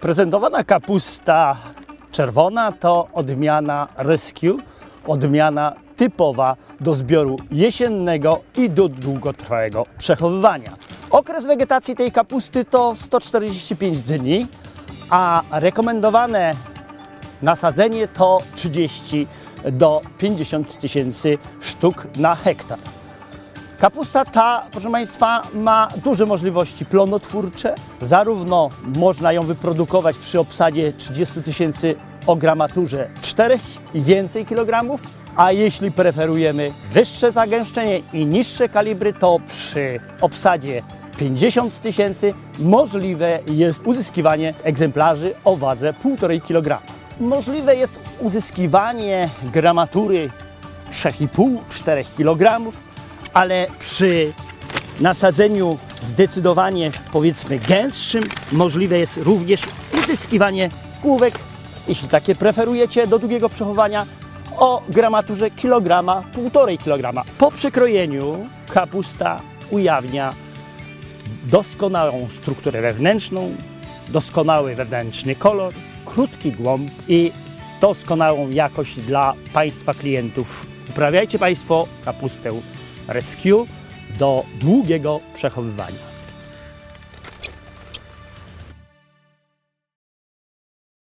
Prezentowana kapusta czerwona to odmiana rescue, odmiana typowa do zbioru jesiennego i do długotrwałego przechowywania. Okres wegetacji tej kapusty to 145 dni, a rekomendowane nasadzenie to 30 do 50 tysięcy sztuk na hektar. Kapusta ta, proszę Państwa, ma duże możliwości plonotwórcze. Zarówno można ją wyprodukować przy obsadzie 30 tysięcy o gramaturze 4 i więcej kilogramów, a jeśli preferujemy wyższe zagęszczenie i niższe kalibry, to przy obsadzie 50 tysięcy możliwe jest uzyskiwanie egzemplarzy o wadze 1,5 kg. Możliwe jest uzyskiwanie gramatury 3,5-4 kg, ale przy nasadzeniu zdecydowanie powiedzmy gęstszym możliwe jest również uzyskiwanie główek, jeśli takie preferujecie do długiego przechowania, o gramaturze kilograma, 1,5 kg. Po przekrojeniu kapusta ujawnia doskonałą strukturę wewnętrzną, doskonały wewnętrzny kolor, krótki głąb i doskonałą jakość dla Państwa klientów. Uprawiajcie Państwo kapustę Rescue do długiego przechowywania.